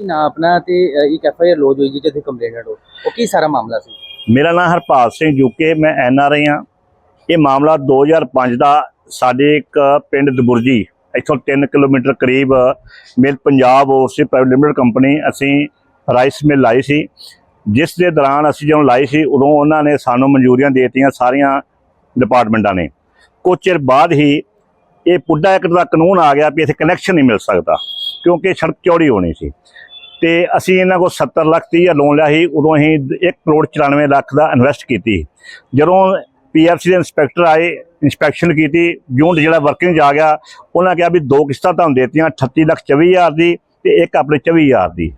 ਕੀ ਨਾ ਆਪਣਾ ਤੇ ਇੱਕ ਐਫ ਆਈ ਆਰ ਲੌਜ ਹੋਈ ਜੀ ਜਿੱਥੇ ਕੰਪਲੇਨਟ ਹੋ ਉਹ? ਕੀ ਸਾਰਾ ਮਾਮਲਾ ਸੀ? ਮੇਰਾ ਨਾਮ ਹਰਪਾਲ ਸਿੰਘ ਯੂਕੇ ਮੈਂ ਐਨ ਆਰ ਆਈ ਹਾਂ। ਇਹ ਮਾਮਲਾ 2005 ਦਾ ਸਾਡੇ ਇੱਕ ਪਿੰਡ ਦਬੁਰਜੀ, ਇੱਥੋਂ 3 ਕਿਲੋਮੀਟਰ ਕਰੀਬ, ਮਿਲ Punjab overseas private limited company ਅਸੀਂ ਰਾਈਸ ਮਿਲ ਲਾਈ ਸੀ। ਜਿਸ ਦੇ ਦੌਰਾਨ ਅਸੀਂ ਜਦੋਂ ਲਾਈ ਸੀ, ਉਦੋਂ ਉਹਨਾਂ ਨੇ ਸਾਨੂੰ ਮਨਜ਼ੂਰੀਆਂ ਦੇ ਦਿੱਤੀਆਂ ਸਾਰੀਆਂ ਡਿਪਾਰਟਮੈਂਟਾਂ ਨੇ। ਕੁਝ ਚਿਰ ਬਾਅਦ ਹੀ ਇਹ ਪੁੱਡਾ ਇੱਕ ਦਾ ਕਾਨੂੰਨ ਆ ਗਿਆ ਵੀ ਇੱਥੇ ਕਨੈਕਸ਼ਨ ਨਹੀਂ ਮਿਲ ਸਕਦਾ, ਕਿਉਂਕਿ ਸੜਕ ਚੌੜੀ ਹੋਣੀ ਸੀ। ਤੇ ਅਸੀਂ ਇਹਨਾਂ ਕੋਲ 70 ਲੱਖ ਤੀਹ ਹਜ਼ਾਰ ਲੋਨ ਲਿਆ ਸੀ, ਉਦੋਂ ਅਸੀਂ 1 ਕਰੋੜ 94 ਲੱਖ ਦਾ ਇਨਵੈਸਟ ਕੀਤੀ ਜਦੋਂ ਪੀਐਫਸੀ ਦੇ ਇੰਸਪੈਕਟਰ ਆਏ ਇਨਸਪੈਕਸ਼ਨ ਕੀਤੀ ਯੂਨਿਟ ਜਿਹੜਾ ਵਰਕਿੰਗ 'ਚ ਆ ਗਿਆ, ਉਹਨਾਂ ਕਿਹਾ ਵੀ ਦੋ ਕਿਸ਼ਤਾਂ ਤੁਹਾਨੂੰ ਦੇਤੀਆਂ 38 ਲੱਖ 24 ਹਜ਼ਾਰ ਦੀ ਤੇ ਇੱਕ ਆਪਣੇ 24 ਹਜ਼ਾਰ ਦੀ।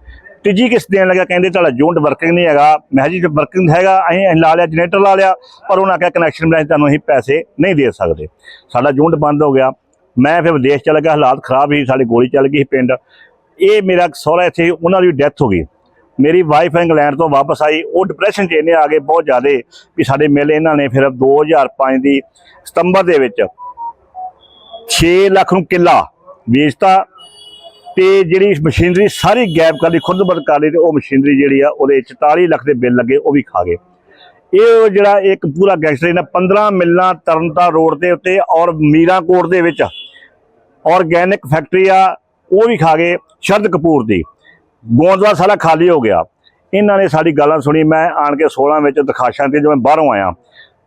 ਤੀਜੀ ਕਿਸ਼ਤ ਦੇਣ ਲੱਗਾ, ਕਹਿੰਦੇ ਤੁਹਾਡਾ ਯੂਨਿਟ ਵਰਕਿੰਗ ਨਹੀਂ ਹੈਗਾ। ਮੈਂ ਕਿਹਾ ਜੀ ਵਰਕਿੰਗ ਹੈਗਾ, ਅਸੀਂ ਅਸੀਂ ਲਾ ਲਿਆ ਜਨਰੇਟਰ ਲਾ ਲਿਆ, ਪਰ ਉਹਨਾਂ ਕਿਹਾ ਕਨੈਕਸ਼ਨ ਮਿਲਿਆ ਤੁਹਾਨੂੰ ਅਸੀਂ ਪੈਸੇ ਨਹੀਂ ਦੇ ਸਕਦੇ। ਸਾਡਾ ਯੂਨਿਟ ਬੰਦ ਹੋ ਗਿਆ। ਮੈਂ ਫਿਰ ਵਿਦੇਸ਼ ਚਲਾ ਗਿਆ, ਹਾਲਾਤ ਖਰਾਬ ਸੀ, ਸਾਡੀ ਗੋਲੀ ਚੱਲ ਗਈ ਸੀ ਪਿੰਡ। ਇਹ ਮੇਰਾ ਸਹੁਰਾ ਇੱਥੇ, ਉਹਨਾਂ ਦੀ ਡੈਥ ਹੋ ਗਈ। ਮੇਰੀ ਵਾਈਫ ਇੰਗਲੈਂਡ ਤੋਂ ਵਾਪਸ ਆਈ। ਉਹ ਡਿਪਰੈਸ਼ਨ 'ਚ ਇਹਨੇ ਆ ਗਏ, ਬਹੁਤ ਜ਼ਿਆਦਾ, ਵੀ ਸਾਡੇ ਮਿਲ ਇਹਨਾਂ ਨੇ ਫਿਰ 2005 ਦੀ ਸਤੰਬਰ ਦੇ ਵਿੱਚ 6 ਲੱਖ ਨੂੰ ਕਿੱਲਾ ਵੇਚਤਾ ਤੇ ਜਿਹੜੀ ਮਸ਼ੀਨਰੀ ਸਾਰੀ ਗੈਪ ਕਰ ਲਈ ਖੁਰਦ-ਬਦ ਕਰ ਲਈ ਤੇ ਉਹ ਮਸ਼ੀਨਰੀ ਜਿਹੜੀ ਆ, ਉਹਦੇ 44 ਲੱਖ ਦੇ ਬਿੱਲ ਲੱਗੇ, ਉਹ ਵੀ ਖਾ ਗਏ। ਇਹ ਜਿਹੜਾ ਇੱਕ ਪੂਰਾ ਗੈਂਗਸਟਰ ਇਹਨਾਂ 15 ਮਿਲਾਂ ਤਰਨਤਾ ਰੋਡ ਦੇ ਉੱਤੇ ਔਰ ਮੀਰਾਂਕੋਟ ਦੇ ਵਿੱਚ ਆਰਗੈਨਿਕ ਫੈਕਟਰੀ ਆ ਉਹ ਵੀ ਖਾ ਗਏ ਸ਼ਰਦ ਕਪੂਰ ਦੀ। ਗੋਂਦਵਾਲ ਸਾਰਾ ਖਾਲੀ ਹੋ ਗਿਆ। ਇਹਨਾਂ ਨੇ ਸਾਡੀ ਗੱਲਾਂ ਸੁਣੀ। ਮੈਂ ਆਣ ਕੇ 16 ਵਿੱਚ ਦਿਖਾਸ਼ਾਂ ਤੇ ਜਦੋਂ ਮੈਂ ਬਾਹਰੋਂ ਆਇਆ।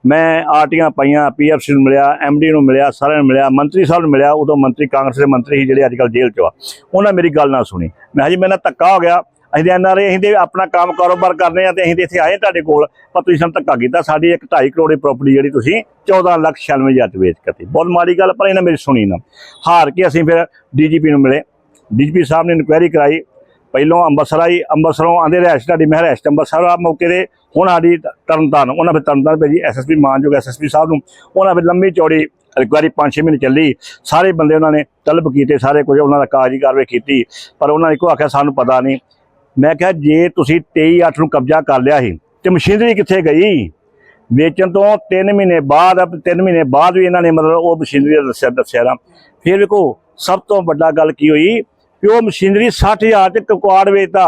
ਮੈਂ ਆਰਟੀਆਂ ਪਾਈਆਂ ਪੀਐਫਸੀ ਨੂੰ ਮਿਲਿਆ ਐਮਡੀ ਨੂੰ ਮਿਲਿਆ, ਸਾਰਿਆਂ ਨੂੰ ਮਿਲਿਆ, ਮੰਤਰੀ ਸਾਹਿਬ ਨੂੰ ਮਿਲਿਆ, ਉਦੋਂ ਮੰਤਰੀ ਕਾਂਗਰਸ ਦੇ ਮੰਤਰੀ ਸੀ ਜਿਹੜੇ ਅੱਜ ਕੱਲ੍ਹ ਜੇਲ੍ਹ 'ਚ ਆ। ਉਹਨਾਂ ਮੇਰੀ ਗੱਲ ਨਾ ਸੁਣੀ। ਮੈਂ ਕਿਹਾ ਜੀ ਮੇਰੇ ਨਾਲ ਧੱਕਾ ਹੋ ਗਿਆ। ਅਸੀਂ ਤੇ ਐਨਆਰਏ ਅਸੀਂ ਤੇ ਆਪਣਾ ਕੰਮ ਕਾਰੋਬਾਰ ਕਰਨੇ ਆ ਤੇ ਅਸੀਂ ਤੇ ਇੱਥੇ ਆਏ ਤੁਹਾਡੇ ਕੋਲ, ਪਰ ਤੁਸੀਂ ਸਾਨੂੰ ਧੱਕਾ ਕੀਤਾ। ਸਾਡੀ ਇੱਕ 2.5 ਕਰੋੜ ਦੀ ਪ੍ਰਾਪਰਟੀ ਜਿਹੜੀ ਤੁਸੀਂ 14 ਲੱਖ 96 ਹਜ਼ਾਰ 'ਚ ਵੇਚ ਕਰਤੀ ਬਹੁਤ ਮਾੜੀ ਗੱਲ, ਪਰ ਇਹਨਾਂ ਮੇਰੀ ਸੁਣੀ ਨਾ। ਹਾਰ ਕੇ ਅਸੀਂ ਫਿਰ ਡੀਜੀਪੀ ਨੂੰ ਮਿਲੇ। ਡੀਜੀਪੀ ਸਾਹਿਬ ਨੇ ਇਨਕੁਆਇਰੀ ਕਰਾਈ। ਪਹਿਲੋਂ ਅੰਮ੍ਰਿਤਸਰ ਆਈ ਅੰਮ੍ਰਿਤਸਰੋਂ ਆਂਦੇ ਰਹਿਸ਼ ਤੁਹਾਡੀ ਮੈਂ ਅੰਮ੍ਰਿਤਸਰ ਆ ਮੌਕੇ ਦੇ ਹੁਣ ਆਡੀ ਤਰਨਤਾਰਨ, ਉਹਨਾਂ ਫਿਰ ਤਰਨਤਾਰਨ ਭੇਜੀ ਐਸਐਸਪੀ ਮਾਨਯੋਗ ਐਸਐਸਪੀ ਸਾਹਿਬ ਨੂੰ। ਉਹਨਾਂ ਫਿਰ ਲੰਮੀ ਚੌੜੀ ਇਨਕੁਆਇਰੀ 5-6 ਮਹੀਨੇ ਚੱਲੀ। ਸਾਰੇ ਬੰਦੇ ਉਹਨਾਂ ਨੇ ਤਲਬ ਕੀਤੇ, ਸਾਰੇ ਕੁਝ ਉਹਨਾਂ ਦਾ ਕਾਗਜ਼ੀ ਕਾਰਵਾਈ ਕੀਤੀ। ਪਰ ਉਹਨਾਂ ਨੇ ਕੋ ਆਖਿਆ, ਸਾਨੂੰ ਪਤਾ ਨਹੀਂ। ਮੈਂ ਕਿਹਾ, ਜੇ ਤੁਸੀਂ 23/8 ਨੂੰ ਕਬਜ਼ਾ ਕਰ ਲਿਆ ਸੀ, ਤੇ ਮਸ਼ੀਨਰੀ ਕਿੱਥੇ ਗਈ? ਵੇਚਣ ਤੋਂ 3 ਮਹੀਨੇ ਬਾਅਦ 3 ਮਹੀਨੇ ਬਾਅਦ ਵੀ ਇਹਨਾਂ ਨੇ ਮਤਲਬ ਉਹ ਮਸ਼ੀਨਰੀ ਦੱਸਿਆ ਦੱਸਿਆ ਨਾ। ਫਿਰ ਵੇਖੋ, ਸਭ ਤੋਂ ਵੱਡਾ ਗੱਲ ਕੀ ਹੋਈ? ਕਿ ਉਹ ਮਸ਼ੀਨਰੀ 60000 ਤੇ ਕੁਆੜ ਵੇਚਤਾ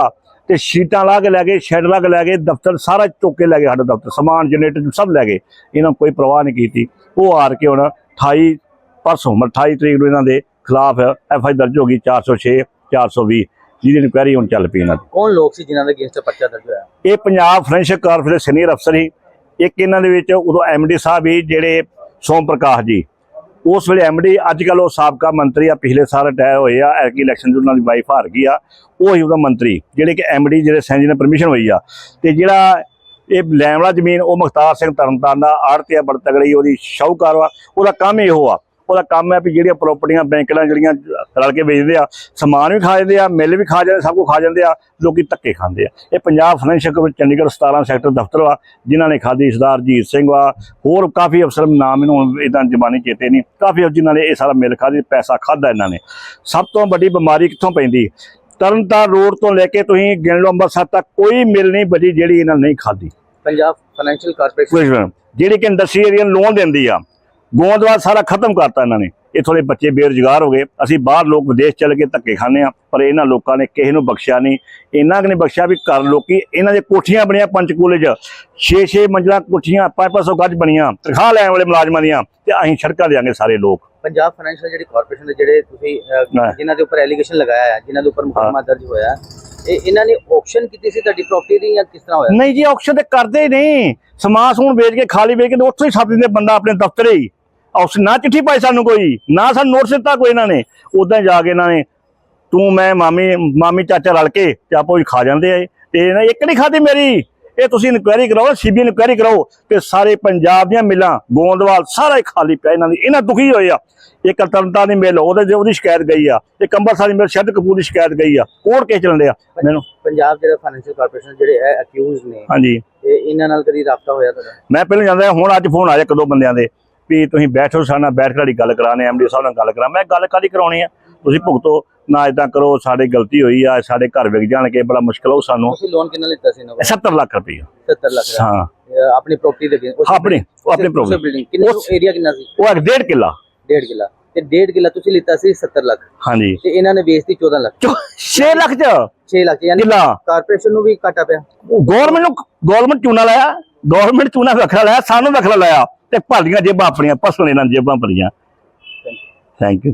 ਤੇ ਸ਼ੀਟਾਂ ਲਾ ਕੇ ਲੈ ਗਏ ਸ਼ੈੱਡ ਲਾ ਕੇ ਲੈ ਗਏ ਦਫ਼ਤਰ ਸਾਰਾ ਚੁੱਕ ਕੇ ਲੈ ਗਏ ਸਾਡਾ ਦਫ਼ਤਰ ਸਮਾਨ ਜਨਰੇਟਰ ਸਭ ਲੈ ਗਏ। ਇਹਨਾਂ ਕੋਈ ਪਰਵਾਹ ਨਹੀਂ ਕੀਤੀ। ਉਹ ਹਾਰ ਕੇ ਹੁਣ 28 ਪਰਸੋਂ ਮਤਲਬ 28 ਤਰੀਕ ਨੂੰ ਇਹਨਾਂ ਦੇ ਖਿਲਾਫ ਐਫ ਆਈ ਦਰਜ ਹੋ ਗਈ 406 420 ਜਿਹਦੀ ਇਨਕੁਆਇਰੀ ਹੁਣ ਚੱਲ ਪਈ ਇਹਨਾਂ ਦੀ। ਕੌਣ ਲੋਕ ਸੀ ਜਿਨ੍ਹਾਂ ਦੇ ਅਗੇਂਸਟ ਪਰਚਾ ਦਰਜ ਹੋਇਆ? ਇਹ ਪੰਜਾਬ ਫਰੈਂਸ਼ਿਪ ਕਾਰਪੋਰੇਸ਼ਨ ਸੀਨੀਅਰ ਅਫਸਰ ਸੀ। ਇੱਕ ਇਹਨਾਂ ਦੇ ਵਿੱਚ ਉਦੋਂ ਐਮਡੀ ਸਾਹਿਬ ਹੀ ਜਿਹੜੇ ਸੋਮ ਪ੍ਰਕਾਸ਼ ਜੀ। ਉਸ ਵੇਲੇ ਐਮਡੀ ਅੱਜ ਕੱਲ ਉਹ ਸਾਬਕਾ ਮੰਤਰੀ ਆ, ਪਿਛਲੇ ਸਾਲ ਰਿਟਾਇਰ ਹੋਏ ਆ ਐਰਕੀ ਇਲੈਕਸ਼ਨ ਚ ਉਹਨਾਂ ਦੀ ਵਾਈਫ ਹਾਰ ਗਈ ਆ, ਉਹ ਹੀ ਉਹਦਾ ਮੰਤਰੀ, ਜਿਹੜੇ ਕਿ ਐਮਡੀ ਜਿਹੜੇ ਸੈਂਜੀ ਨੇ ਪਰਮਿਸ਼ਨ ਹੋਈ ਆ। ਤੇ ਜਿਹੜਾ ਇਹ ਲੈਣ ਵਾਲਾ ਜ਼ਮੀਨ ਉਹ ਮੁਖਤਾਰ ਸਿੰਘ ਤਰਨਤਾਰਨ ਦਾ ਆੜਤੀਆ ਬੜ ਤਗੜੀ ਉਹਦੀ ਸ਼ਾਹੂਕਾਰ ਵਾ, ਉਹਦਾ ਕੰਮ ਇਹੋ ਆ। ਉਹਦਾ ਕੰਮ ਹੈ ਵੀ ਜਿਹੜੀਆਂ ਪ੍ਰਾਪਰਟੀਆਂ ਬੈਂਕਾਂ ਜਿਹੜੀਆਂ ਰਲ ਕੇ ਵੇਚਦੇ ਆ ਸਮਾਨ ਵੀ ਖਾ ਜਾਂਦੇ ਆ ਮਿੱਲ ਵੀ ਖਾ ਜਾਂਦੇ ਸਭ ਕੁਝ ਖਾ ਜਾਂਦੇ ਆ ਲੋਕੀ ਧੱਕੇ ਖਾਂਦੇ ਆ। ਇਹ Punjab financial commission Chandigarh 17 sector ਦਫ਼ਤਰ ਵਾ ਜਿਨ੍ਹਾਂ ਨੇ ਖਾਦੀ ਸਰਦਾਰ ਜੀਤ ਸਿੰਘ ਵਾ ਹੋਰ ਕਾਫੀ ਅਫਸਰ ਨਾਮ ਮੈਨੂੰ ਇਦਾਂ ਜ਼ਬਾਨੀ ਚੇਤੇ ਨਹੀਂ ਕਾਫੀ ਅਫਸਰ ਜਿਨ੍ਹਾਂ ਨੇ ਇਹ ਸਾਰਾ ਮਿਲ ਖਾਦੀ ਪੈਸਾ ਖਾਦਾ ਇਹਨਾਂ ਨੇ। ਸਭ ਤੋਂ ਵੱਡੀ ਬਿਮਾਰੀ ਕਿੱਥੋਂ ਪੈਂਦੀ? ਤਰਨਤਾਰਨ ਰੋਡ ਤੋਂ ਲੈ ਕੇ ਤੁਸੀਂ ਗਿਣ ਲਓ ਅੰਮ੍ਰਿਤਸਰ ਤੱਕ ਕੋਈ ਮਿਲ ਨਹੀਂ ਬਜੀ ਜਿਹੜੀ ਇਹਨਾਂ ਨੇ ਨਹੀਂ ਖਾਦੀ ਪੰਜਾਬ ਫਾਈਨੈਂਸ਼ੀਅਲ ਕਾਰਪੋਰੇਸ਼ਨ ਜਿਹੜੀ ਕਿ ਇੰਡਸਟਰੀ ਏਰੀਆ ਲੋਨ ਦਿੰਦੀ ਆ ਗੋਂਦਵਾਲ ਸਾਰਾ ਖਤਮ ਕਰਤਾ ਇਹਨਾਂ ਨੇ। ਇੱਥੋਂ ਦੇ ਬੱਚੇ ਬੇਰੁਜ਼ਗਾਰ ਹੋ ਗਏ। ਅਸੀਂ ਬਾਹਰ ਲੋਕ ਵਿਦੇਸ਼ ਚਲੇ ਕੇ ਧੱਕੇ ਖਾਂਦੇ ਆ ਪਰ ਇਹਨਾਂ ਲੋਕਾਂ ਨੇ ਕਿਸੇ ਨੂੰ ਬਖਸ਼ਿਆ ਨਹੀਂ। ਇਹਨਾਂ ਨੇ ਬਖਸ਼ਿਆ ਵੀ ਘਰ ਲੋਕੀ ਇਹਨਾਂ ਦੇ ਕੋਠੀਆਂ ਬਣੀਆਂ ਪੰਚਕੂਲੇ 'ਚ। 6-6 ਮੰਜ਼ਲਾ ਕੋਠੀਆਂ 500 ਗੱਜ ਬਣੀਆਂ। ਤਨਖਾਹ ਲੈਣ ਵਾਲੇ ਮੁਲਾਜ਼ਮਾਂ ਦੀਆਂ ਤੇ ਅਸੀਂ ਸੜਕਾਂ ਦੇਾਂਗੇ ਸਾਰੇ ਲੋਕ। ਪੰਜਾਬ ਫਾਈਨੈਂਸ਼ੀਅਲ ਜਿਹੜੀ ਕਾਰਪੋਰੇਸ਼ਨ ਦੇ ਜਿਹੜੇ ਤੁਸੀਂ। ਜਿਨ੍ਹਾਂ ਦੇ ਉੱਪਰ ਐਲੀਗੇਸ਼ਨ ਲਗਾਇਆ ਹੈ ਜਿਨ੍ਹਾਂ ਦੇ ਉੱਪਰ ਮੁਕੱਦਮਾ ਦਰਜ ਹੋਇਆ ਹੈ, ਇਹ ਇਹਨਾਂ ਨੇ ਆਕਸ਼ਨ ਕੀਤੀ ਸੀ ਤੁਹਾਡੀ ਪ੍ਰਾਪਰਟੀ ਦੀ ਜਾਂ ਕਿਸ ਤਰ੍ਹਾਂ ਹੋਇਆ? ਨਹੀਂ ਜੀ ਆਕਸ਼ਨ ਤੇ ਕਰਦੇ ਹੀ ਨਹੀਂ। ਸਮਾਨ ਸਮੂਨ ਵੇਚ ਕੇ, ਖਾਲੀ ਵੇਚ ਕੇ ਉੱਥੋਂ ਹੀ ਛਾਪ ਦਿੰਦੇ ਬੰਦਾ ਆਪਣੇ ਦਫ਼ਤਰੇ ਹੀ। ਆਕਸ਼ਨ ਨਾ ਚਿੱਠੀ ਪਾਈ ਸਾਨੂੰ ਕੋਈ, ਨਾ ਸਾਨੂੰ ਨੋਟਿਸ ਦਿੱਤਾ ਕੋਈ ਇਹਨਾਂ ਨੇ। ਉਦਾਂ ਜਾ ਕੇ ਇਹਨਾਂ ਨੇ, ਤੂੰ, ਮੈਂ, ਮਾਮੀ ਮਾਮੀ, ਚਾਚਾ ਰਲ ਕੇ ਤੇ ਆਪੋ ਹੀ ਖਾ ਜਾਂਦੇ ਆ ਤੇ ਇਹਨਾਂ ਇੱਕ ਨਹੀਂ ਖਾਦੀ ਮੇਰੀ। ਇਹ ਤੁਸੀਂ ਇਨਕੁਆਇਰੀ ਕਰਾਓ ਸੀਬੀ ਇਨਕੁਆਇਰੀ ਕਰਾਓ ਤੇ ਸਾਰੇ ਪੰਜਾਬ ਦੀਆਂ ਮਿਲਾਂ ਗੋਂਦਵਾਲ ਸਾਰਾ ਹੀ ਖਾਲੀ ਪਿਆ ਇਹਨਾਂ ਦੀ। ਇਹਨਾਂ ਦੁਖੀ ਹੋਏ ਆ। ਇੱਕ ਤਰਨਤਾ ਦੀ ਮਿਲ ਉਹਦੇ ਉਹਦੀ ਸ਼ਿਕਾਇਤ ਗਈ ਆ। ਇੱਕ ਅੰਮ੍ਰਿਤਸਰ ਦੀ ਮਿਲ ਸ਼ਰਦ ਕਪੂਰ ਦੀ ਸ਼ਿਕਾਇਤ ਗਈ ਆ। ਕੋਰਟ ਕੇਸ ਚੱਲਣ ਡਿਆ। ਮੈਨੂੰ ਪੰਜਾਬ ਜਿਹੜਾ ਫਾਈਨੈਂਸ਼ੀਅਲ ਕਾਰਪੋਰੇਸ਼ਨ ਜਿਹੜੇ ਹੈ ਅਕਿਊਜ਼ ਨੇ ਹਾਂਜੀ। ਇਹਨਾਂ ਨਾਲ ਕਦੀ ਰਾਬਤਾ ਹੋਇਆ ਤੁਹਾਡਾ? ਮੈਂ ਪਹਿਲਾਂ ਜਾਂਦਾ ਹੁਣ ਅੱਜ ਫੋਨ ਆਇਆ ਇੱਕ ਦੋ ਬੰਦਿਆਂ ਦੇ ਵੀ ਤੁਸੀਂ ਬੈਠੋ ਸਾਡੇ ਨਾਲ ਬੈਠ ਕੇ ਗੱਲ ਕਰਾਣੇ ਐਮਡੀ ਸਾਹਿਬ ਨਾਲ ਗੱਲ ਕਰਾਂ ਮੈਂ ਗੱਲ ਕਾਦੀ ਕਰਾਉਣੀ ਆ? ਤੁਸੀਂ ਭੁਗਤੋ। ਨਾ ਇਦਾਂ ਕਰੋ ਸਾਡੇ ਗਲਤੀ ਹੋਈ ਆ ਸਾਡੇ ਘਰ ਵਿਕ ਜਾਣਗੇ ਬੜਾ ਮੁਸ਼ਕਲ ਹੋ ਸਾਨੂੰ ਤੁਸੀਂ ਲੋਨ ਕਿੰਨਾ ਲਿੱਤਾ ਸੀ ਇਹਨਾਂ ਕੋਲ? 70 ਲੱਖ ਰੁਪਏ 70 ਲੱਖ ਹਾਂ। ਆਪਣੀ ਪ੍ਰਾਪਰਟੀ ਦੇ ਆਪਣੀ ਆਪਣੀ ਬਿਲਡਿੰਗ ਕਿੰਨਾ ਏਰੀਆ ਕਿੰਨਾ ਸੀ? ਉਹ ਇੱਕ ਡੇਢ ਕਿੱਲਾ। 1.5 ਕਿੱਲਾ। ਤੇ 1.5 ਕਿੱਲਾ ਤੁਸੀਂ ਲਿੱਤਾ ਸੀ 70 ਲੱਖ। ਹਾਂਜੀ। ਤੇ ਇਹਨਾਂ ਨੇ ਵੇਚਤੀ 14 ਲੱਖ। 6 ਲੱਖ ਚ? 6 ਲੱਖ ਯਾਨੀ ਕਿੱਲਾ? ਕਾਰਪੋਰੇਸ਼ਨ ਨੂੰ ਵੀ ਘਾਟਾ ਪਿਆ। ਗਵਰਨਮੈਂਟ ਨੂੰ ਗਵਰਨਮੈਂਟ ਚੂਨਾ ਲਾਇਆ ਗਵਰਨਮੈਂਟ ਚੂਨਾ ਵੱਖਰਾ ਲਾਇਆ ਸਾਨੂੰ ਵੱਖਰਾ ਲਾਇਆ। ਤੇ ਭਾਲੀਆਂ ਜੇਬਾਂ ਆਪਣੀਆਂ ਪਸੋਂ ਇਹਨਾਂ ਜੇਬਾਂ ਭਰੀਆਂ। Thank you